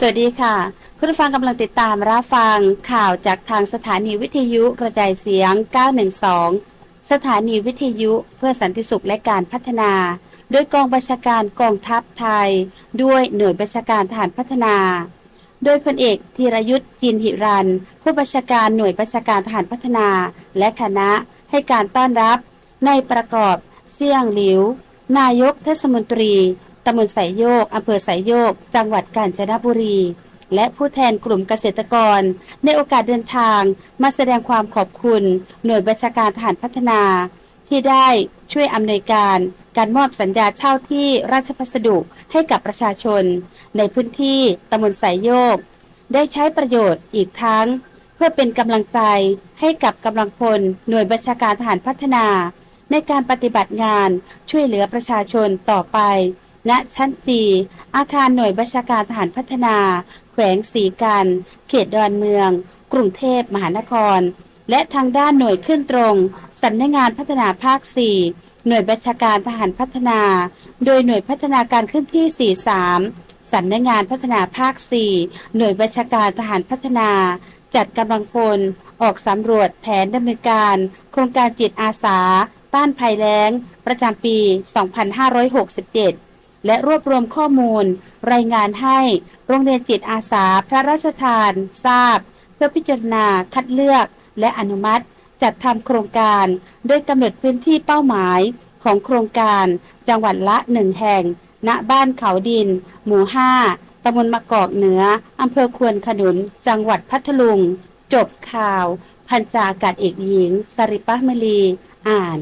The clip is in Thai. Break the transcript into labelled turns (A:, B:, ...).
A: สวัสดีค่ะ คุณผู้ฟังกำลังติดตามรับฟังข่าวจากทางสถานีวิทยุกระจายเสียง 912 สถานีวิทยุเพื่อสันติสุขและการพัฒนา โดยกองบัญชาการกองทัพไทย ด้วยหน่วยบัญชาการทหารพัฒนา โดยพลเอกธีรยุทธ์จินหิรัน ผู้บัญชาการหน่วยบัญชาการทหารพัฒนา และคณะให้การต้อนรับ ในประกอบเสี่ยงหลิว นายกเทศมนตรี ตำบลสายโยกอำเภอสายโยก จังหวัดกาญจนบุรี และผู้แทนกลุ่มเกษตรกร ในโอกาสเดินทางมาแสดงความขอบคุณ หน่วยบัญชาการทหารพัฒนา ที่ได้ช่วยอำนวยการการมอบสัญญาเช่าที่ราชพัสดุให้กับประชาชน ในพื้นที่ตำบลสายโยก ได้ใช้ประโยชน์อีกทั้ง เพื่อเป็นกำลังใจให้กับกำลังพลหน่วยบัญชาการทหารพัฒนา ในการปฏิบัติงานช่วยเหลือประชาชนต่อไป ณชั้นจี อาคารหน่วยบัญชาการทหารพัฒนา แขวงสีกัน เขตดอนเมือง กรุงเทพมหานคร และทางด้านหน่วยขึ้นตรงสำนักงานพัฒนาภาค 4 หน่วยบัญชาการทหารพัฒนา โดยหน่วยพัฒนาการขึ้นที่ 43สำนักงานพัฒนาภาค 4 หน่วยบัญชาการทหารพัฒนา จัดกำลังพลออกสำรวจแผนดำเนินการ โครงการจิตอาสา ต้านภัยแล้ง ประจำปี 2567 และรวบรวมข้อมูล รายงานให้โรงเรียนจิตอาสาพระราชทาน ทราบ เพื่อพิจารณาคัดเลือก และอนุมัติ จัดทำโครงการโดยกำหนดพื้นที่เป้าหมายของโครงการจังหวัดละหนึ่งแห่ง ณบ้านเขาดิน หมู่ 5ตำบลมะกอกเหนืออำเภอควนขนุน จังหวัดพัทลุง จบข่าว พันจากาศเอกหญิง สริปะมลี อ่าน